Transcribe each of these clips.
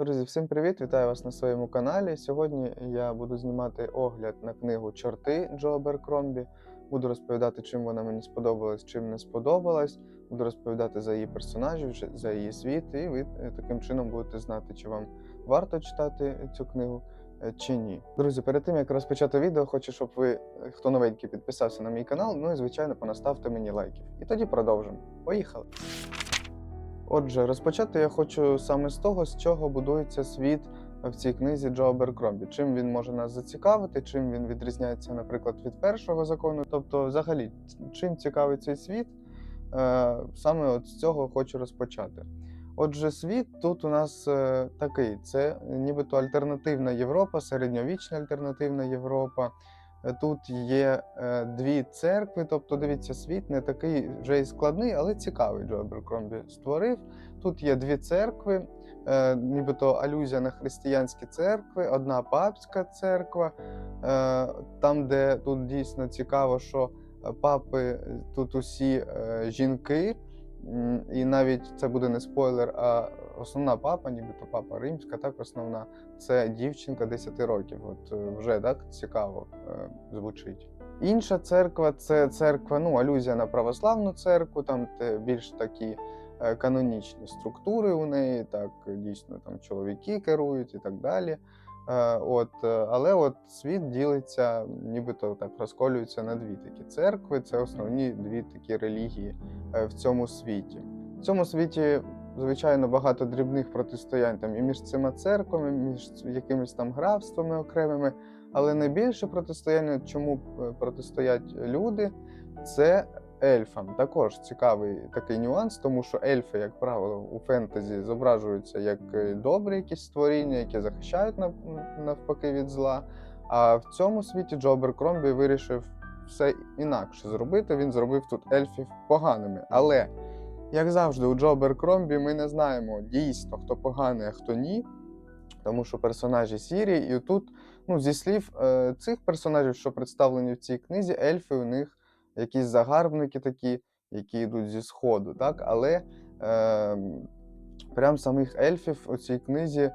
Друзі, всім привіт! Вітаю вас на своєму каналі. Сьогодні я буду знімати огляд на книгу Чорти Джо Аберкромбі. Буду розповідати, чим вона мені сподобалась, чим не сподобалась. Буду розповідати за її персонажів, за її світ, і ви е, таким чином будете знати, чи вам варто читати цю книгу е, чи ні. Друзі, перед тим як розпочати відео, хочу, щоб ви, е, хто новенький, підписався на мій канал. Ну і звичайно, понаставте мені лайків. І тоді продовжимо. Поїхали! Отже, розпочати я хочу саме з того, з чого будується світ в цій книзі Джо Аберкромбі. Чим він може нас зацікавити, чим він відрізняється, наприклад, від першого закону. Тобто, взагалі, чим цікавий цей світ, е, саме от з цього хочу розпочати. Отже, світ тут у нас е, такий: це нібито альтернативна Європа, середньовічна альтернативна Європа. Тут є е, дві церкви, тобто дивіться, світ не такий вже і складний, але цікавий. Джо Аберкромбі створив. Тут є дві церкви, е, нібито алюзія на християнські церкви, одна папська церква. Е, там, де тут дійсно цікаво, що папи тут усі жінки, і навіть це буде не спойлер, а основна папа, нібито папа римська, так основна це дівчинка 10 років. От е, вже так цікаво е, звучить. Інша церква це церква, ну, алюзія на православну церкву, там більш такі е, канонічні структури у неї, так дійсно там чоловіки керують і так далі. От, але от світ ділиться, нібито так розколюється на дві такі церкви. Це основні дві такі релігії в цьому світі. В цьому світі, звичайно, багато дрібних протистоянь там і між цими церквами, між якимись там графствами окремими. Але найбільше протистояння, чому е, протистоять люди, це ельфам. Також цікавий такий нюанс, тому що ельфи, як правило, у фентезі зображуються як е, добрі якісь створіння, які захищають навпаки від зла. А в цьому світі Джо Аберкромбі вирішив все інакше зробити. Він зробив тут ельфів поганими. Але, як завжди, у Джо Беркромбі ми не знаємо дійсно, хто поганий, а хто ні. Тому що персонажі сірі, і тут, ну, зі слів е, цих персонажів, що представлені в цій книзі, ельфи у них якісь загарбники такі, які йдуть зі сходу, так? Але е, прям самих ельфів у цій книзі,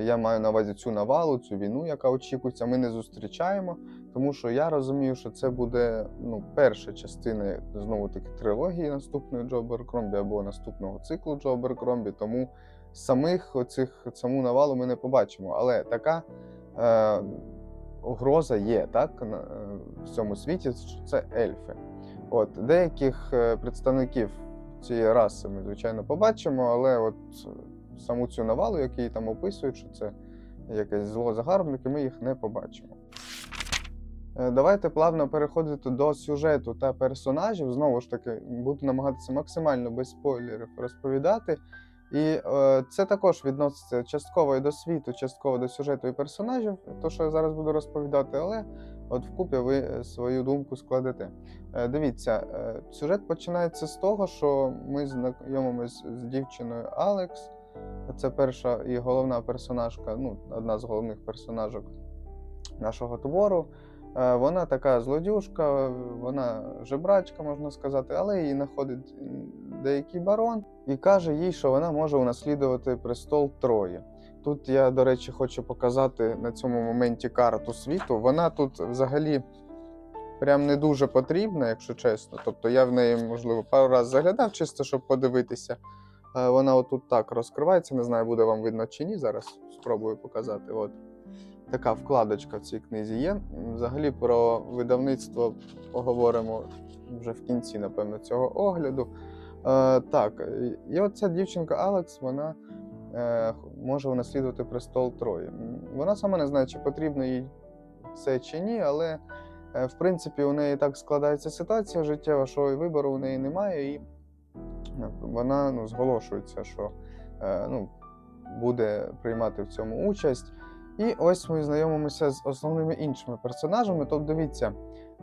я маю на увазі цю навалу, цю війну, яка очікується, ми не зустрічаємо. Тому що я розумію, що це буде ну, перша частина знову таки трилогії наступної Джо Беркромбі або наступного циклу Джо Беркромбі. Тому самих оцих саму навалу ми не побачимо. Але така е, угроза є так на, е, в цьому світі, що це ельфи. От деяких е, представників цієї раси ми, звичайно, побачимо, але от е, саму цю навалу, який там описують, що це якесь зло загарбники, ми їх не побачимо. Е, Давайте плавно переходити до сюжету та персонажів. Знову ж таки, буду намагатися максимально без спойлерів розповідати. І е, це також відноситься частково і до світу, частково до сюжету і персонажів, то що я зараз буду розповідати, але от вкупі ви е, свою думку складете. Е, дивіться, е, сюжет починається з того, що ми знайомимось з дівчиною Алекс. Це перша і головна персонажка, ну, одна з головних персонажок нашого твору. Е, Вона така злодюжка, вона жебрачка, можна сказати, але її знаходить деякий барон і каже їй, що вона може унаслідувати престол Трої. Тут я, до речі, хочу показати на цьому моменті карту світу. Вона тут взагалі прям не дуже потрібна, якщо чесно. Тобто я в неї, можливо, пару разів заглядав, чисто щоб подивитися. Е, Вона отут так розкривається. Не знаю, буде вам видно чи ні. Зараз спробую показати. От така вкладочка в цій книзі є. Взагалі про видавництво поговоримо вже в кінці, напевно, цього огляду. Е, так, і оця дівчинка Алекс, вона е, може унаслідувати престол Трої. Вона сама не знає, чи потрібно їй це чи ні, але е, в принципі у неї так складається ситуація життєва, що вибору у неї немає, і вона ну, зголошується, що е, ну, буде приймати в цьому участь. І ось ми знайомимося з основними іншими персонажами. Тобто, дивіться,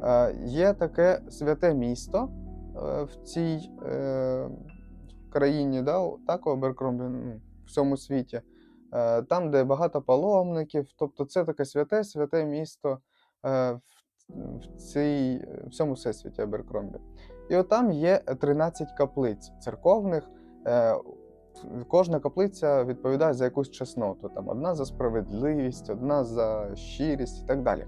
е, є таке святе місто е, в цій країні, да, так, у Аберкромбі, ну, в цьому світі, там, де багато паломників. Тобто, це таке святе, святе місто в, цій, в цьому всесвіті Аберкромбі. І от там є 13 каплиць церковних. Е, Кожна каплиця відповідає за якусь чесноту. Там одна за справедливість, одна за щирість і так далі.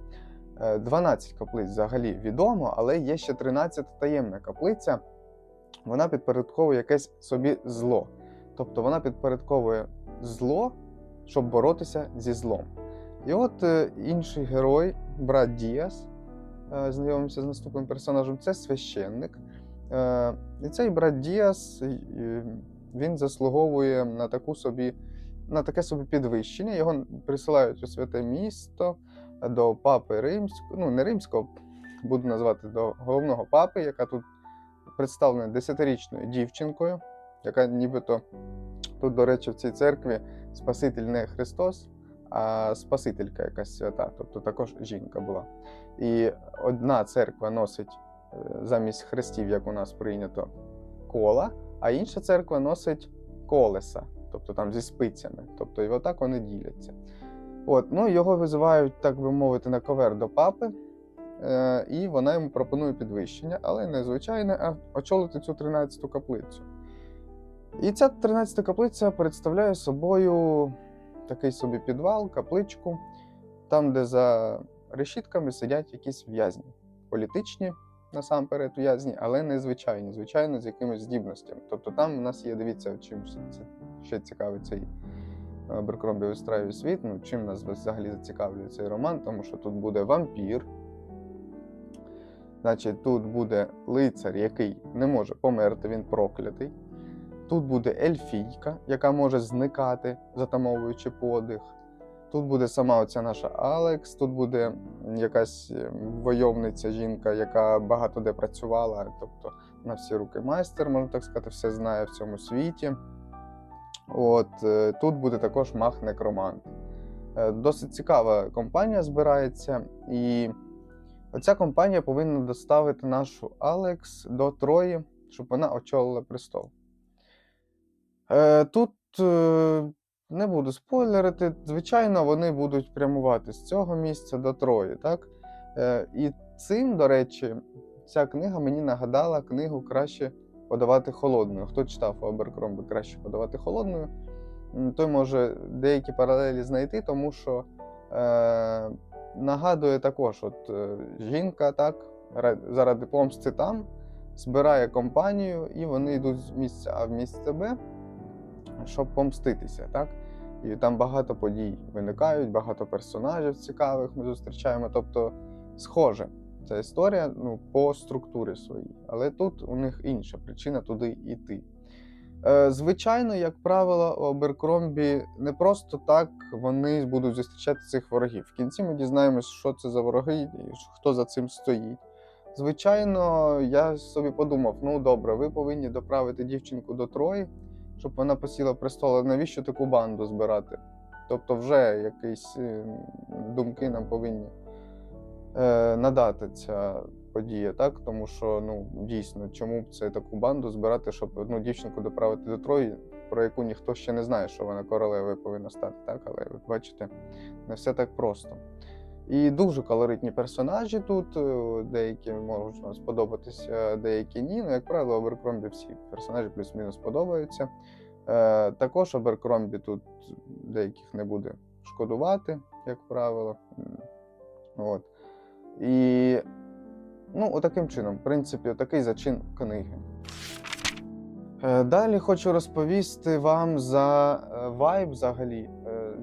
Е, 12 каплиць взагалі відомо, але є ще 13 таємна каплиця. Вона підпорядковує якесь собі зло. Тобто вона підпорядковує зло, щоб боротися зі злом. І от е, інший герой, брат Діас, е, знайомимося з наступним персонажем, це священник. Е, І цей брат Діас е, він заслуговує на таку собі, на таке собі підвищення. Його присилають у святе місто до папи римського, ну не римського, буду називати до головного папи, яка тут представлена десятирічною дівчинкою, яка нібито тут, до речі, в цій церкві Спаситель не Христос, а Спасителька якась свята, тобто також жінка була. І одна церква носить е, замість хрестів, як у нас прийнято, кола, а інша церква носить колеса, тобто там зі спицями. Тобто і отак вони діляться. От, ну, його визивають, так би мовити, на ковер до папи, е, і вона йому пропонує підвищення, але не звичайне, а очолити цю 13-ту каплицю. І ця 13-та каплиця представляє собою такий собі підвал, капличку, там, де за решітками сидять якісь в'язні. Політичні, насамперед, в'язні, але не звичайні, звичайно, з якимись здібностями. Тобто там у нас є, дивіться, чим це ще цікавий цей е, Беркромбі вистраює світ. Ну, чим нас взагалі зацікавлює цей роман, тому що тут буде вампір. Значить, тут буде лицар, який не може померти, він проклятий. Тут буде ельфійка, яка може зникати, затамовуючи подих. Тут буде сама оця наша Алекс, тут буде якась е, войовниця жінка, яка багато де працювала, тобто на всі руки майстер, можна так сказати, все знає в цьому світі. От е, тут буде також мах некромант. Е, Досить цікава компанія збирається, і оця компанія повинна доставити нашу Алекс до Трої, щоб вона очолила престол. Е, Тут е, не буду спойлерити. Звичайно, вони будуть прямувати з цього місця до Трої, так? Е, І цим, до речі, ця книга мені нагадала книгу краще подавати холодною. Хто читав Оберкромби краще подавати холодною, той може деякі паралелі знайти, тому що е, нагадує також, от жінка так, заради помсти там збирає компанію, і вони йдуть з місця А в місце Б щоб помститися, так? І там багато подій виникають, багато персонажів цікавих ми зустрічаємо. Тобто, схоже, ця історія ну, по структурі своїй. Але тут у них інша причина туди йти. Е, звичайно, як правило, у Оберкромбі не просто так вони будуть зустрічати цих ворогів. В кінці ми дізнаємось, що це за вороги і хто за цим стоїть. Звичайно, я собі подумав: ну добре, ви повинні доправити дівчинку до Трої, щоб вона посіла престол. Навіщо таку банду збирати? Тобто, вже якісь е, думки нам повинні е, надати ця подія, так? Тому що ну дійсно, чому б це таку банду збирати, щоб одну дівчинку доправити до Трої, про яку ніхто ще не знає, що вона королевою повинна стати, так? Але ви бачите, не все так просто. І дуже колоритні персонажі тут. е, Деякі можуть сподобатися, деякі ні. Ну, як правило, Оберкромбі всі персонажі плюс-мінус подобаються. Е, також Оберкромбі тут деяких не буде шкодувати, як правило. От. І ну, отаким чином, в принципі, такий зачин книги. Е, Далі хочу розповісти вам за е, вайб взагалі е,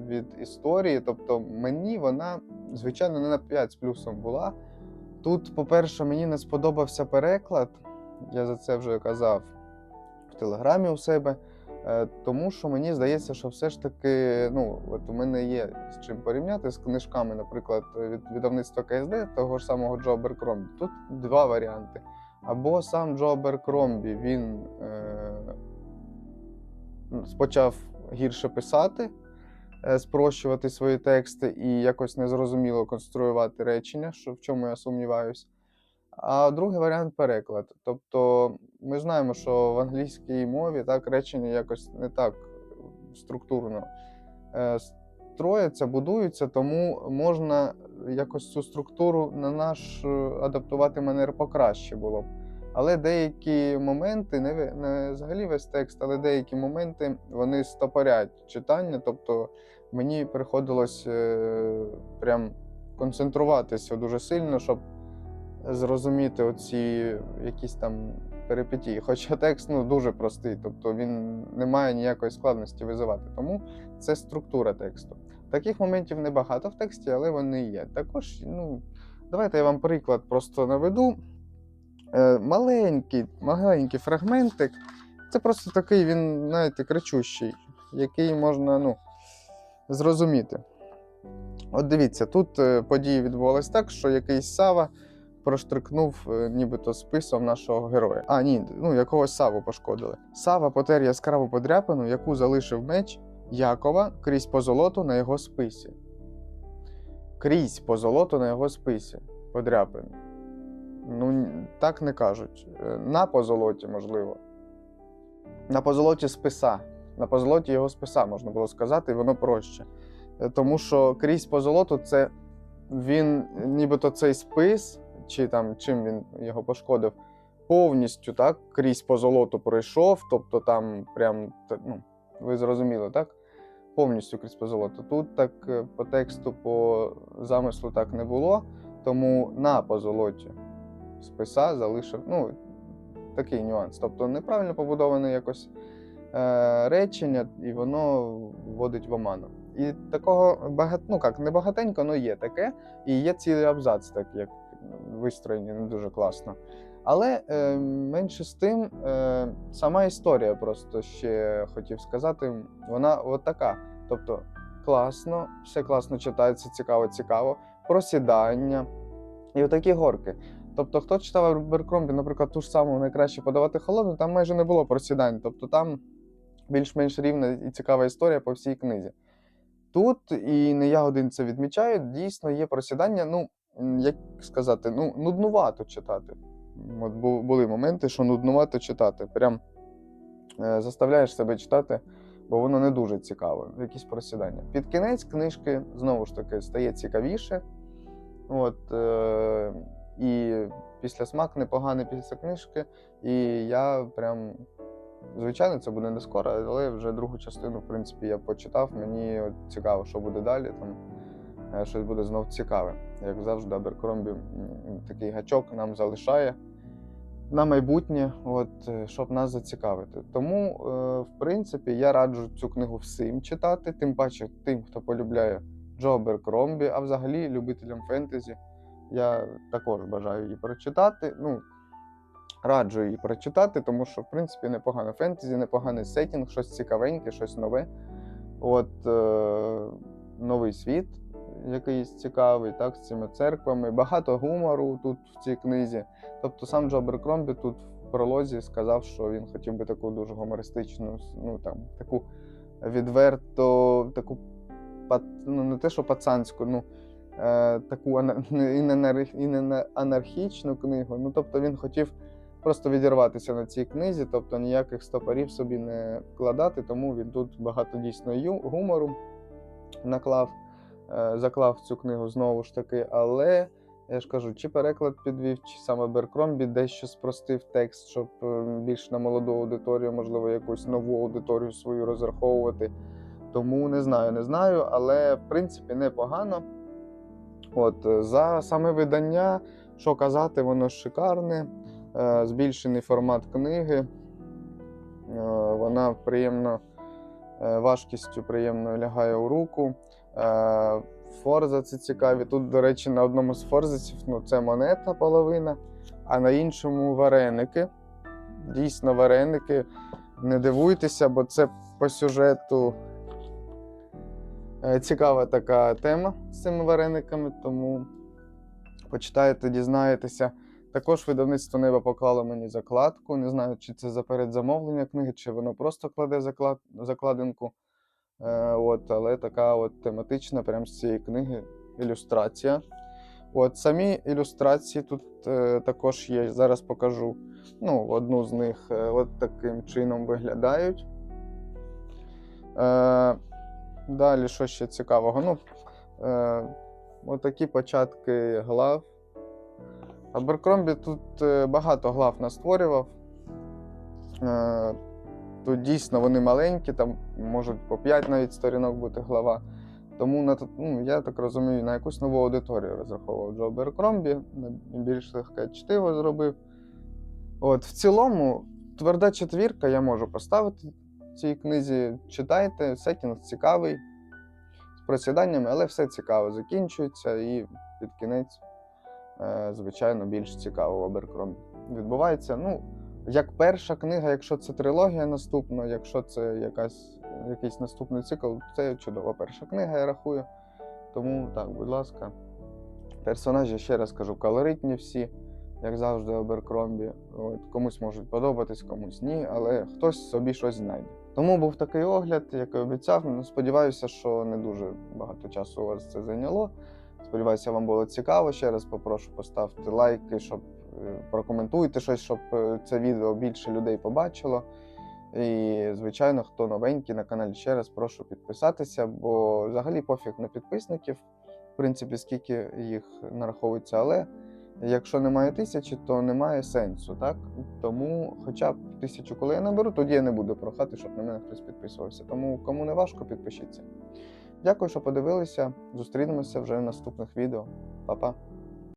від історії. Тобто, мені вона, звичайно, не на 5 з плюсом була. Тут, по-перше, мені не сподобався переклад, я за це вже казав в телеграмі у себе. Е, Тому що мені здається, що все ж таки, ну, от у мене є з чим порівняти з книжками, наприклад, від видавництва КСД, того ж самого Джо Беркромбі. Тут два варіанти. Або сам Джо Беркромбі він е, почав гірше писати, спрощувати свої тексти і якось незрозуміло конструювати речення, що в чому я сумніваюсь. А другий варіант переклад. Тобто ми знаємо, що в англійській мові так речення якось не так структурно е, строяться, будуються, тому можна якось цю структуру на наш е, адаптувати манер покраще було б. Але деякі моменти, не, не взагалі весь текст, але деякі моменти вони стопорять читання. Тобто мені приходилось е, прям концентруватися дуже сильно, щоб зрозуміти оці якісь там перипетії. Хоча текст ну, дуже простий, тобто він не має ніякої складності визивати. Тому це структура тексту. Таких моментів небагато в тексті, але вони є. Також, ну, давайте я вам приклад просто наведу. Е, маленький, маленький фрагментик. Це просто такий він, знаєте, кричущий, який можна ну, зрозуміти. От дивіться, тут е, події відбувалися так, що якийсь Сава проштрикнув е, нібито списом нашого героя. А, ні, ну якогось Саву пошкодили. Сава потер яскраву подряпину, яку залишив меч Якова крізь позолоту на його списі. Крізь позолоту на його списі. Подряпину. Ну, так не кажуть. Е, На позолоті, можливо. На позолоті списа. На позолоті його списа, можна було сказати, і воно проще. Е, Тому що крізь позолоту це він, нібито цей спис, чи там чим він його пошкодив, повністю так, крізь позолоту пройшов. Тобто там прям, ну, ви зрозуміли, так? Повністю крізь позолоту. Тут так е, по тексту, по замислу так не було, тому на позолоті списа залишив. Ну, такий нюанс. Тобто неправильно побудоване якось речення, і воно вводить в оману. І такого багато, ну як, не багатенько, але є таке. І є цілий абзац, так як вистроєні не дуже класно. Але е, менше з тим, е, сама історія просто ще хотів сказати, вона от така. Тобто класно, все класно читається, цікаво, цікаво, просідання і отакі горки. Тобто, хто читав Беркромбі, наприклад, ту ж саму найкраще подавати холодну, там майже не було просідань. Тобто там більш-менш рівна і цікава історія по всій книзі. Тут, і не я один це відмічаю, дійсно є просідання, ну, як сказати, ну, нуднувато читати. От були моменти, що нуднувато читати. Прям е, заставляєш себе читати, бо воно не дуже цікаво, якісь просідання. Під кінець книжки знову ж таки стає цікавіше. От, е, і після смак непоганий після книжки. І я прям. Звичайно, це буде не скоро, але вже другу частину, в принципі, я почитав. Мені цікаво, що буде далі. Там е, щось буде знов цікаве. Як завжди, Аберкромбі такий гачок нам залишає на майбутнє, от, е, щоб нас зацікавити. Тому, е, в принципі, я раджу цю книгу всім читати, тим паче тим, хто полюбляє Джо Аберкромбі, а взагалі любителям фентезі. Я також бажаю її прочитати. Ну, раджу її прочитати, тому що, в принципі, непогано фентезі, непоганий сетінг, щось цікавеньке, щось нове. От е, новий світ, якийсь цікавий, так, з цими церквами. Багато гумору тут в цій книзі. Тобто сам Джо Аберкромбі тут в пролозі сказав, що він хотів би таку дуже гумористичну, ну там, таку відверто, таку ну, не те, що пацанську, ну е, таку і не анархічну книгу. Ну, тобто він хотів просто відірватися на цій книзі, тобто ніяких стопорів собі не вкладати, тому він тут багато дійсно гумору наклав, е, заклав цю книгу знову ж таки. Але я ж кажу, чи переклад підвів, чи саме Беркромбі дещо спростив текст, щоб е, більш на молоду аудиторію, можливо, якусь нову аудиторію свою розраховувати. Тому не знаю, не знаю, але в принципі непогано. От, за саме видання, що казати, воно шикарне, збільшений формат книги. Е, Вона приємно е, важкістю приємно лягає у руку. Е, Форзаці цікаві. Тут, до речі, на одному з форзаців ну, це монета половина, а на іншому вареники. Дійсно, вареники. Не дивуйтеся, бо це по сюжету е, цікава така тема з цими варениками, тому почитаєте, дізнаєтеся. Також видавництво неба поклало мені закладку. Не знаю, чи це за передзамовлення книги, чи воно просто кладе заклад... закладинку. Е, от, але така от тематична, прям з цієї книги ілюстрація. От самі ілюстрації тут е, також є. Зараз покажу. Ну, одну з них е, от таким чином виглядають. Е, далі, що ще цікавого? Ну, е, отакі початки глав. Аберкромбі тут е, багато глав настворював. Е, Тут дійсно вони маленькі, там можуть по 5 навіть сторінок бути глава. Тому на, ну, я так розумію, на якусь нову аудиторію розраховував Джо Аберкромбі, на більш легке чтиво зробив. От, в цілому, тверда четвірка я можу поставити в цій книзі. Читайте, сетінг цікавий, з просіданнями, але все цікаво закінчується і під кінець, звичайно, більш цікаво в Аберкромбі. Відбувається, ну, як перша книга, якщо це трилогія наступна, якщо це якась, якийсь наступний цикл, це чудова перша книга, я рахую. Тому так, будь ласка. Персонажі, ще раз кажу, колоритні всі, як завжди, Оберкромбі. От, комусь можуть подобатись, комусь ні, але хтось собі щось знайде. Тому був такий огляд, як і обіцяв. Ну, Сподіваюся, що не дуже багато часу у вас це зайняло. Сподіваюся, вам було цікаво. Ще раз попрошу поставити лайки, щоб е, прокоментуйте щось, щоб е, це відео більше людей побачило. І, звичайно, хто новенький на каналі, ще раз прошу підписатися, бо взагалі пофіг на підписників, в принципі, скільки їх нараховується, але якщо немає тисячі, то немає сенсу, так? Тому хоча б тисячу, коли я наберу, тоді я не буду прохати, щоб на мене хтось підписувався. Тому кому не важко, підпишіться. Дякую, що подивилися. Зустрінемося вже в наступних відео. Па-па!